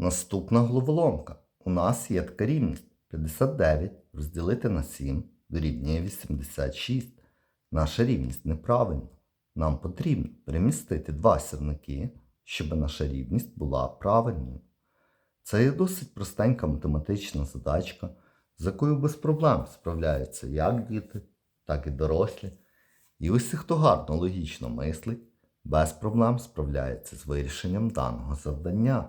Наступна головоломка. У нас є така рівність 59 розділити на 7 дорівнює 86. Наша рівність неправильна. Нам потрібно перемістити два сірники, щоб наша рівність була правильною. Це є досить простенька математична задачка, з якою без проблем справляються як діти, так і дорослі. І усі, хто гарно логічно мислить, без проблем справляється з вирішенням даного завдання.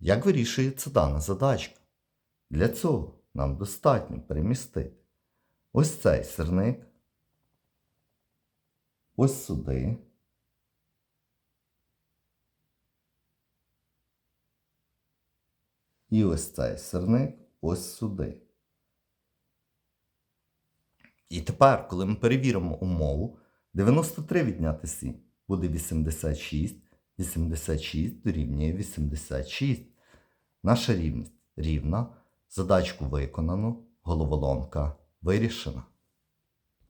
Як вирішується дана задачка? Для цього нам достатньо перемістити ось цей сирник, ось сюди. І ось цей сирник ось сюди. І тепер, коли ми перевіримо умову, 93 відняти 7 буде 86, 86 дорівнює 86. Наша рівність рівна. Задачку виконано, головоломка вирішена.